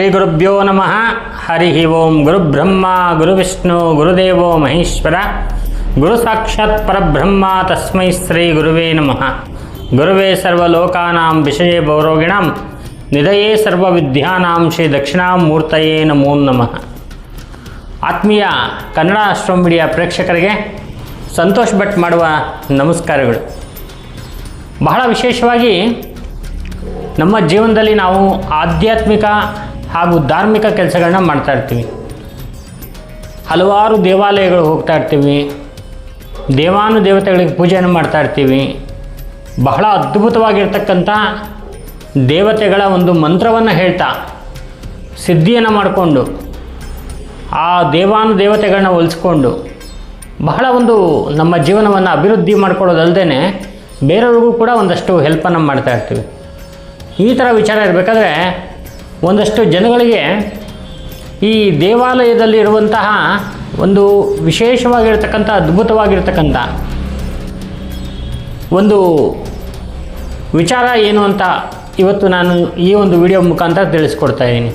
ಶ್ರೀ ಗುರುಭ್ಯೋ ನಮಃ. ಹರಿ ಓಂ ಗುರುಬ್ರಹ್ಮ, ಗುರುವಿಷ್ಣು, ಗುರುದೇವೋ ಮಹೇಶ್ವರ. ಗುರು ಸಾಕ್ಷಾತ್ ಪರಬ್ರಹ್ಮ, ತಸ್ಮೈ ಶ್ರೀ ಗುರುವೇ ನಮಃ. ಗುರುವೇ ಸರ್ವಲೋಕಾನಾಂ ವಿಷಯ ಭೌರೋಗಿಣಾಂ ನಿಧಯೇ ಸರ್ವವಿದ್ಯಾನಾಂ ಶ್ರೀ ದಕ್ಷಿಣಾಮೂರ್ತಯೇ ನಮೋ ನಮಃ. ಆತ್ಮೀಯ ಕನ್ನಡ ಆಶ್ರಮ ಮೀಡಿಯಾ ಪ್ರೇಕ್ಷಕರಿಗೆ ಸಂತೋಷ್ ಭಟ್ ಮಾಡುವ ನಮಸ್ಕಾರಗಳು. ಬಹಳ ವಿಶೇಷವಾಗಿ ನಮ್ಮ ಜೀವನದಲ್ಲಿ ನಾವು ಆಧ್ಯಾತ್ಮಿಕ ಹಾಗೂ ಧಾರ್ಮಿಕ ಕೆಲಸಗಳನ್ನ ಮಾಡ್ತಾ ಇರ್ತೀವಿ. ಹಲವಾರು ದೇವಾಲಯಗಳು ಹೋಗ್ತಾ ಇರ್ತೀವಿ. ದೇವಾನುದೇವತೆಗಳಿಗೆ ಪೂಜೆಯನ್ನು ಮಾಡ್ತಾ ಇರ್ತೀವಿ. ಬಹಳ ಅದ್ಭುತವಾಗಿರ್ತಕ್ಕಂಥ ದೇವತೆಗಳ ಒಂದು ಮಂತ್ರವನ್ನು ಹೇಳ್ತಾ, ಸಿದ್ಧಿಯನ್ನು ಮಾಡಿಕೊಂಡು, ಆ ದೇವಾನುದೇವತೆಗಳನ್ನ ಹೋಲಿಸ್ಕೊಂಡು, ಬಹಳ ಒಂದು ನಮ್ಮ ಜೀವನವನ್ನು ಅಭಿವೃದ್ಧಿ ಮಾಡ್ಕೊಳ್ಳೋದಲ್ಲದೆ ಬೇರೆಯವ್ರಿಗೂ ಕೂಡ ಒಂದಷ್ಟು ಹೆಲ್ಪನ್ನು ಮಾಡ್ತಾ ಇರ್ತೀವಿ. ಈ ಥರ ವಿಚಾರ ಇರಬೇಕಾದ್ರೆ ಒಂದಷ್ಟು ಜನಗಳಿಗೆ ಈ ದೇವಾಲಯದಲ್ಲಿರುವಂತಹ ಒಂದು ವಿಶೇಷವಾಗಿರ್ತಕ್ಕಂಥ, ಅದ್ಭುತವಾಗಿರ್ತಕ್ಕಂಥ ಒಂದು ವಿಚಾರ ಏನು ಅಂತ ಇವತ್ತು ನಾನು ಈ ಒಂದು ವಿಡಿಯೋ ಮುಖಾಂತರ ತಿಳಿಸ್ಕೊಡ್ತಾ ಇದ್ದೀನಿ.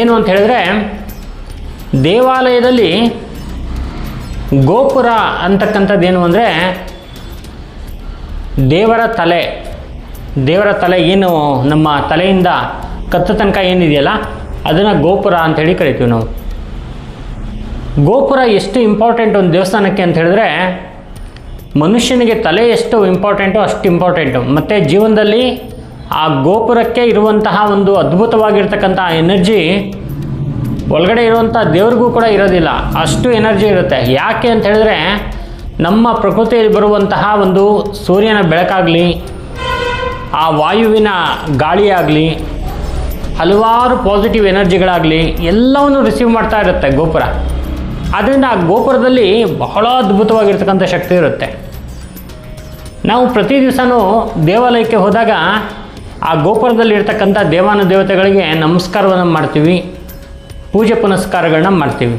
ಏನು ಅಂತ ಹೇಳಿದ್ರೆ, ದೇವಾಲಯದಲ್ಲಿ ಗೋಪುರ ಅಂತಕ್ಕಂಥದ್ದು ಏನು ಅಂದರೆ, ದೇವರ ತಲೆ ದೇವರ ತಲೆ ಏನು ನಮ್ಮ ತಲೆಯಿಂದ ಕತ್ತು ತನಕ ಏನಿದೆಯಲ್ಲ, ಅದನ್ನು ಗೋಪುರ ಅಂಥೇಳಿ ಕರಿತೀವಿ ನಾವು. ಗೋಪುರ ಎಷ್ಟು ಇಂಪಾರ್ಟೆಂಟ್ ಒಂದು ದೇವಸ್ಥಾನಕ್ಕೆ ಅಂತ ಹೇಳಿದ್ರೆ, ಮನುಷ್ಯನಿಗೆ ತಲೆ ಎಷ್ಟು ಇಂಪಾರ್ಟೆಂಟು ಅಷ್ಟು ಇಂಪಾರ್ಟೆಂಟು ಮತ್ತು ಜೀವನದಲ್ಲಿ ಆ ಗೋಪುರಕ್ಕೆ ಇರುವಂತಹ ಒಂದು ಅದ್ಭುತವಾಗಿರ್ತಕ್ಕಂಥ ಎನರ್ಜಿ ಒಳಗಡೆ ಇರುವಂಥ ದೇವ್ರಿಗೂ ಕೂಡ ಇರೋದಿಲ್ಲ. ಅಷ್ಟು ಎನರ್ಜಿ ಇರುತ್ತೆ. ಯಾಕೆ ಅಂತ ಹೇಳಿದ್ರೆ, ನಮ್ಮ ಪ್ರಕೃತಿಯಲ್ಲಿ ಬರುವಂತಹ ಒಂದು ಸೂರ್ಯನ ಬೆಳಕಾಗಲಿ, ಆ ವಾಯುವಿನ ಗಾಳಿಯಾಗಲಿ ಹಲವಾರು ಪಾಸಿಟಿವ್ ಎನರ್ಜಿಗಳಾಗಲಿ ಎಲ್ಲವನ್ನು ರಿಸೀವ್ ಮಾಡ್ತಾ ಇರುತ್ತೆ ಗೋಪುರ. ಆದ್ದರಿಂದ ಆ ಗೋಪುರದಲ್ಲಿ ಬಹಳ ಅದ್ಭುತವಾಗಿರ್ತಕ್ಕಂಥ ಶಕ್ತಿ ಇರುತ್ತೆ. ನಾವು ಪ್ರತಿ ದಿವಸನೂ ದೇವಾಲಯಕ್ಕೆ ಹೋದಾಗ ಆ ಗೋಪುರದಲ್ಲಿ ಇರ್ತಕ್ಕಂಥ ದೇವಾನುದೇವತೆಗಳಿಗೆ ನಮಸ್ಕಾರವನ್ನು ಮಾಡ್ತೀವಿ, ಪೂಜೆ ಪುನಸ್ಕಾರಗಳನ್ನ ಮಾಡ್ತೀವಿ.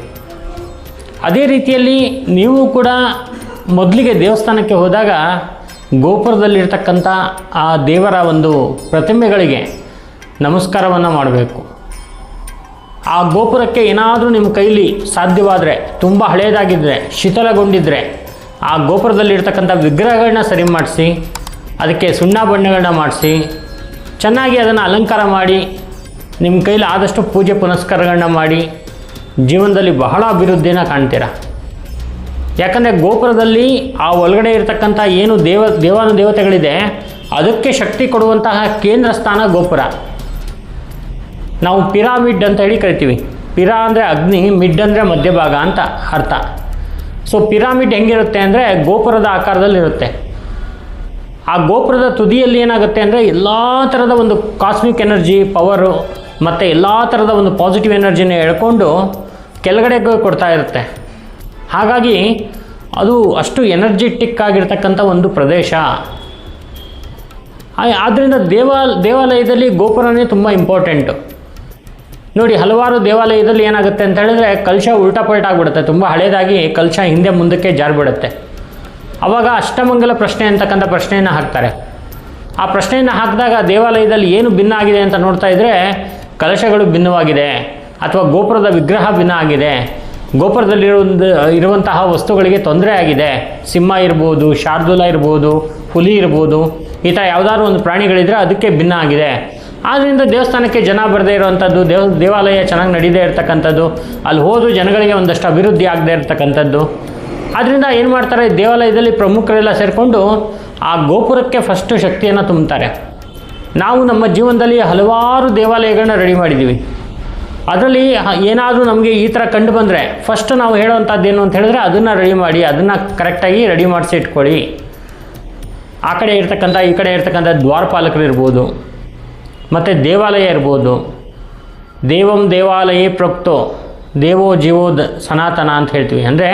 ಅದೇ ರೀತಿಯಲ್ಲಿ ನೀವು ಕೂಡ ಮೊದಲಿಗೆ ದೇವಸ್ಥಾನಕ್ಕೆ ಹೋದಾಗ ಗೋಪುರದಲ್ಲಿರ್ತಕ್ಕಂಥ ಆ ದೇವರ ಒಂದು ಪ್ರತಿಮೆಗಳಿಗೆ ನಮಸ್ಕಾರವನ್ನು ಮಾಡಬೇಕು. ಆ ಗೋಪುರಕ್ಕೆ ಏನಾದರೂ ನಿಮ್ಮ ಕೈಲಿ ಸಾಧ್ಯವಾದರೆ, ತುಂಬ ಹಳೆಯದಾಗಿದ್ದರೆ ಶಿಥಲಗೊಂಡಿದ್ದರೆ ಆ ಗೋಪುರದಲ್ಲಿರ್ತಕ್ಕಂಥ ವಿಗ್ರಹಗಳನ್ನ ಸರಿ ಮಾಡಿಸಿ, ಅದಕ್ಕೆ ಸುಣ್ಣ ಬಣ್ಣಗಳನ್ನ ಮಾಡಿಸಿ, ಚೆನ್ನಾಗಿ ಅದನ್ನು ಅಲಂಕಾರ ಮಾಡಿ, ನಿಮ್ಮ ಕೈಲಿ ಆದಷ್ಟು ಪೂಜೆ ಪುನಸ್ಕಾರಗಳನ್ನ ಮಾಡಿ, ಜೀವನದಲ್ಲಿ ಬಹಳ ಅಭಿವೃದ್ಧಿಯನ್ನು ಕಾಣ್ತೀರ? ಯಾಕಂದರೆ ಗೋಪುರದಲ್ಲಿ ಆ ಒಳಗಡೆ ಇರತಕ್ಕಂಥ ಏನು ದೇವ ದೇವಾನು ದೇವತೆಗಳಿದೆ ಅದಕ್ಕೆ ಶಕ್ತಿ ಕೊಡುವಂತಹ ಕೇಂದ್ರ ಸ್ಥಾನ ಗೋಪುರ. ನಾವು ಪಿರಾಮಿಡ್ ಅಂತ ಹೇಳಿ ಕರಿತೀವಿ. ಪಿರಾ ಅಂದರೆ ಅಗ್ನಿ, ಮಿಡ್ ಅಂದರೆ ಮಧ್ಯಭಾಗ ಅಂತ ಅರ್ಥ. ಸೊ ಪಿರಾಮಿಡ್ ಹೆಂಗಿರುತ್ತೆ ಅಂದರೆ ಗೋಪುರದ ಆಕಾರದಲ್ಲಿರುತ್ತೆ. ಆ ಗೋಪುರದ ತುದಿಯಲ್ಲಿ ಏನಾಗುತ್ತೆ ಅಂದರೆ ಎಲ್ಲ ಥರದ ಒಂದು ಕಾಸ್ಮಿಕ್ ಎನರ್ಜಿ ಪವರು ಮತ್ತು ಎಲ್ಲ ಥರದ ಒಂದು ಪಾಸಿಟಿವ್ ಎನರ್ಜಿನ ಎಳ್ಕೊಂಡು ಕೆಳಗಡೆ ಕೊಡ್ತಾ ಇರುತ್ತೆ. ಹಾಗಾಗಿ ಅದು ಅಷ್ಟು ಎನರ್ಜೆಟಿಕ್ ಆಗಿರ್ತಕ್ಕಂಥ ಒಂದು ಪ್ರದೇಶ. ಆದ್ದರಿಂದ ದೇವಾಲ, ದೇವಾಲಯದಲ್ಲಿ ಗೋಪುರನೇ ತುಂಬ ಇಂಪಾರ್ಟೆಂಟು ನೋಡಿ, ಹಲವಾರು ದೇವಾಲಯದಲ್ಲಿ ಏನಾಗುತ್ತೆ ಅಂತ ಹೇಳಿದ್ರೆ ಕಲಶ ಉಲ್ಟಾ ಪಲ್ಟಾ ಆಗಿಬಿಡುತ್ತೆ. ತುಂಬ ಹಳೇದಾಗಿ ಕಲಶ ಹಿಂದೆ ಮುಂದಕ್ಕೆ ಜಾರಿಬಿಡುತ್ತೆ. ಆವಾಗ ಅಷ್ಟಮಂಗಲ ಪ್ರಶ್ನೆ ಅಂತಕ್ಕಂಥ ಪ್ರಶ್ನೆಯನ್ನು ಹಾಕ್ತಾರೆ. ಆ ಪ್ರಶ್ನೆಯನ್ನು ಹಾಕಿದಾಗ ದೇವಾಲಯದಲ್ಲಿ ಏನು ಭಿನ್ನ ಆಗಿದೆ ಅಂತ ನೋಡ್ತಾ ಇದ್ದರೆ ಕಲಶಗಳು ಭಿನ್ನವಾಗಿದೆ ಅಥವಾ ಗೋಪುರದ ವಿಗ್ರಹ ಭಿನ್ನ ಆಗಿದೆ. ಗೋಪುರದಲ್ಲಿರೋ ಇರುವಂತಹ ವಸ್ತುಗಳಿಗೆ ತೊಂದರೆ ಆಗಿದೆ. ಸಿಂಹ ಇರ್ಬೋದು, ಶಾರ್ದೂಲ ಇರ್ಬೋದು, ಹುಲಿ ಇರ್ಬೋದು, ಈ ಥರ ಯಾವುದಾದ್ರು ಒಂದು ಪ್ರಾಣಿಗಳಿದ್ರೆ ಅದಕ್ಕೆ ಭಿನ್ನ ಆಗಿದೆ. ಆದ್ದರಿಂದ ದೇವಸ್ಥಾನಕ್ಕೆ ಜನ ಬರದೇ ಇರುವಂಥದ್ದು ದೇವ, ದೇವಾಲಯ ಚೆನ್ನಾಗಿ ನಡೀದೇ ಇರತಕ್ಕಂಥದ್ದು, ಅಲ್ಲಿ ಹೋದು ಜನಗಳಿಗೆ ಒಂದಷ್ಟು ಅಭಿವೃದ್ಧಿ ಆಗದೇ ಇರತಕ್ಕಂಥದ್ದು. ಆದ್ದರಿಂದ ಏನು ಮಾಡ್ತಾರೆ, ದೇವಾಲಯದಲ್ಲಿ ಪ್ರಮುಖರೆಲ್ಲ ಸೇರಿಕೊಂಡು ಆ ಗೋಪುರಕ್ಕೆ ಫಸ್ಟು ಶಕ್ತಿಯನ್ನು ತುಂಬುತ್ತಾರೆ. ನಾವು ನಮ್ಮ ಜೀವನದಲ್ಲಿ ಹಲವಾರು ದೇವಾಲಯಗಳನ್ನ ರೆಡಿ ಮಾಡಿದ್ದೀವಿ ಅದರಲ್ಲಿ ಏನಾದರೂ ನಮಗೆ ಈ ಥರ ಕಂಡು ಬಂದರೆ ಫಸ್ಟ್ ನಾವು ಹೇಳೋವಂಥದ್ದು ಏನು ಅಂತ ಹೇಳಿದ್ರೆ, ಅದನ್ನು ರೆಡಿ ಮಾಡಿ, ಅದನ್ನು ಕರೆಕ್ಟಾಗಿ ರೆಡಿ ಮಾಡಿಸಿ ಇಟ್ಕೊಳ್ಳಿ. ಆ ಕಡೆ ಇರ್ತಕ್ಕಂಥ, ಈ ಕಡೆ ಇರ್ತಕ್ಕಂಥ ದ್ವಾರಪಾಲಕರು ಇರ್ಬೋದು ಮತ್ತು ದೇವಾಲಯ ಇರ್ಬೋದು. ದೇವಂ ದೇವಾಲಯೇ ಪ್ರಕ್ತೋ, ದೇವೋ ಜೀವೋ ದ ಸನಾತನ ಅಂತ ಹೇಳ್ತೀವಿ. ಅಂದರೆ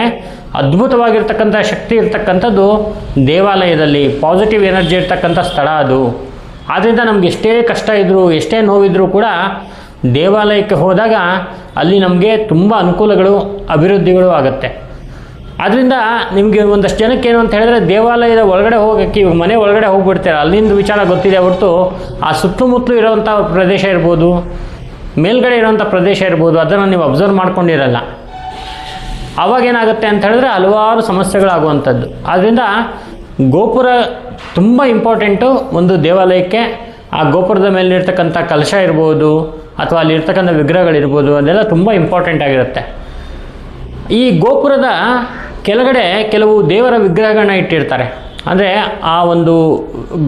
ಅದ್ಭುತವಾಗಿರ್ತಕ್ಕಂಥ ಶಕ್ತಿ ಇರ್ತಕ್ಕಂಥದ್ದು ದೇವಾಲಯದಲ್ಲಿ ಪಾಸಿಟಿವ್ ಎನರ್ಜಿ ಇರ್ತಕ್ಕಂಥ ಸ್ಥಳ ಅದು. ಆದ್ದರಿಂದ ನಮ್ಗೆ ಎಷ್ಟೇ ಕಷ್ಟ ಇದ್ದರೂ ಎಷ್ಟೇ ನೋವಿದ್ರೂ ಕೂಡ ದೇವಾಲಯಕ್ಕೆ ಹೋದಾಗ ಅಲ್ಲಿ ನಮಗೆ ತುಂಬ ಅನುಕೂಲಗಳು, ಅಭಿವೃದ್ಧಿಗಳು ಆಗುತ್ತೆ. ಅದರಿಂದ ನಿಮಗೆ ಒಂದಷ್ಟು ಜನಕ್ಕೆ ಏನು ಅಂತ ಹೇಳಿದ್ರೆ ದೇವಾಲಯದ ಒಳಗಡೆ ಹೋಗೋಕ್ಕೆ ಇವಾಗ ಮನೆ ಒಳಗಡೆ ಹೋಗ್ಬಿಡ್ತಾರೆ, ಅಲ್ಲಿಂದ ವಿಚಾರ ಗೊತ್ತಿದೆ ಹೊರತು ಆ ಸುತ್ತಮುತ್ತಲು ಇರೋವಂಥ ಪ್ರದೇಶ ಇರ್ಬೋದು, ಮೇಲ್ಗಡೆ ಇರೋಂಥ ಪ್ರದೇಶ ಇರ್ಬೋದು, ಅದನ್ನು ನೀವು ಅಬ್ಸರ್ವ್ ಮಾಡ್ಕೊಂಡಿರಲ್ಲ. ಅವಾಗೇನಾಗುತ್ತೆ ಅಂತ ಹೇಳಿದ್ರೆ ಹಲವಾರು ಸಮಸ್ಯೆಗಳಾಗುವಂಥದ್ದು. ಆದ್ದರಿಂದ ಗೋಪುರ ತುಂಬ ಇಂಪಾರ್ಟೆಂಟು ಒಂದು ದೇವಾಲಯಕ್ಕೆ ಆ ಗೋಪುರದ ಮೇಲಿರ್ತಕ್ಕಂಥ ಕಲಶ ಇರ್ಬೋದು, ಅಥವಾ ಅಲ್ಲಿರ್ತಕ್ಕಂಥ ವಿಗ್ರಹಗಳಿರ್ಬೋದು, ಅದೆಲ್ಲ ತುಂಬ ಇಂಪಾರ್ಟೆಂಟ್ ಆಗಿರುತ್ತೆ. ಈ ಗೋಪುರದ ಕೆಳಗಡೆ ಕೆಲವು ದೇವರ ವಿಗ್ರಹಗಳನ್ನ ಇಟ್ಟಿರ್ತಾರೆ. ಅಂದರೆ ಆ ಒಂದು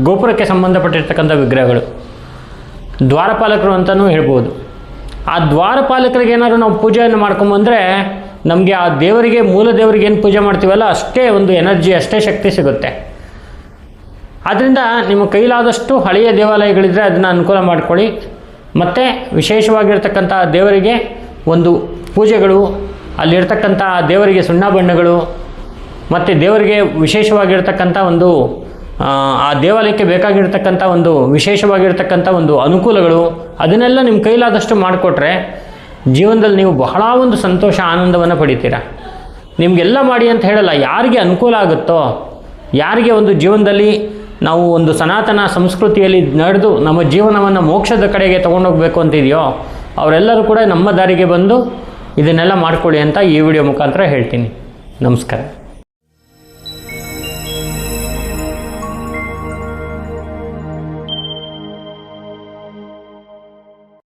ಗೋಪುರಕ್ಕೆ ಸಂಬಂಧಪಟ್ಟಿರ್ತಕ್ಕಂಥ ವಿಗ್ರಹಗಳು. ದ್ವಾರಪಾಲಕರು ಅಂತಲೂ ಹೇಳ್ಬೋದು. ಆ ದ್ವಾರಪಾಲಕರಿಗೆ ಏನಾದ್ರು ನಾವು ಪೂಜೆಯನ್ನು ಮಾಡ್ಕೊಂಬಂದರೆ ನಮಗೆ ಆ ದೇವರಿಗೆ, ಮೂಲ ದೇವರಿಗೆ ಏನು ಪೂಜೆ ಮಾಡ್ತೀವಲ್ಲ, ಅಷ್ಟೇ ಒಂದು ಎನರ್ಜಿ, ಅಷ್ಟೇ ಶಕ್ತಿ ಸಿಗುತ್ತೆ. ಆದ್ದರಿಂದ ನಿಮ್ಮ ಕೈಲಾದಷ್ಟು ಹಳೆಯ ದೇವಾಲಯಗಳಿದ್ದರೆ ಅದನ್ನು ಅನುಕೂಲ ಮಾಡ್ಕೊಳ್ಳಿ. ಮತ್ತು ವಿಶೇಷವಾಗಿರ್ತಕ್ಕಂಥ ದೇವರಿಗೆ ಒಂದು ಪೂಜೆಗಳು ಅಲ್ಲಿರ್ತಕ್ಕಂಥ ದೇವರಿಗೆ ಸುಣ್ಣ ಬಣ್ಣಗಳು ಮತ್ತು ದೇವರಿಗೆ ವಿಶೇಷವಾಗಿರ್ತಕ್ಕಂಥ ಒಂದು ಆ, ದೇವಾಲಯಕ್ಕೆ ಬೇಕಾಗಿರ್ತಕ್ಕಂಥ ಒಂದು ವಿಶೇಷವಾಗಿರ್ತಕ್ಕಂಥ ಒಂದು ಅನುಕೂಲಗಳು ಅದನ್ನೆಲ್ಲ ನಿಮ್ಮ ಕೈಲಾದಷ್ಟು ಮಾಡಿಕೊಟ್ರೆ ಜೀವನದಲ್ಲಿ ನೀವು ಬಹಳ ಒಂದು ಸಂತೋಷ ಆನಂದವನ್ನು ಪಡಿತೀರ. ನಿಮಗೆಲ್ಲ ಮಾಡಿ ಅಂತ ಹೇಳಲ್ಲ ಯಾರಿಗೆ ಅನುಕೂಲ ಆಗುತ್ತೋ ಯಾರಿಗೆ ಒಂದು ಜೀವನದಲ್ಲಿ ನಾವು ಒಂದು ಸನಾತನ ಸಂಸ್ಕೃತಿಯಲ್ಲಿ ನಡೆದು ನಮ್ಮ ಜೀವನವನ್ನು ಮೋಕ್ಷದ ಕಡೆಗೆ ತೊಗೊಂಡೋಗ್ಬೇಕು ಅಂತಿದೆಯೋ ಅವರೆಲ್ಲರೂ ಕೂಡ ನಮ್ಮ ದಾರಿಗೆ ಬಂದು ಇದನ್ನೆಲ್ಲ ಮಾಡ್ಕೊಳ್ಳಿ ಅಂತ ಈ ವಿಡಿಯೋ ಮುಖಾಂತರ ಹೇಳ್ತೀನಿ. ನಮಸ್ಕಾರ.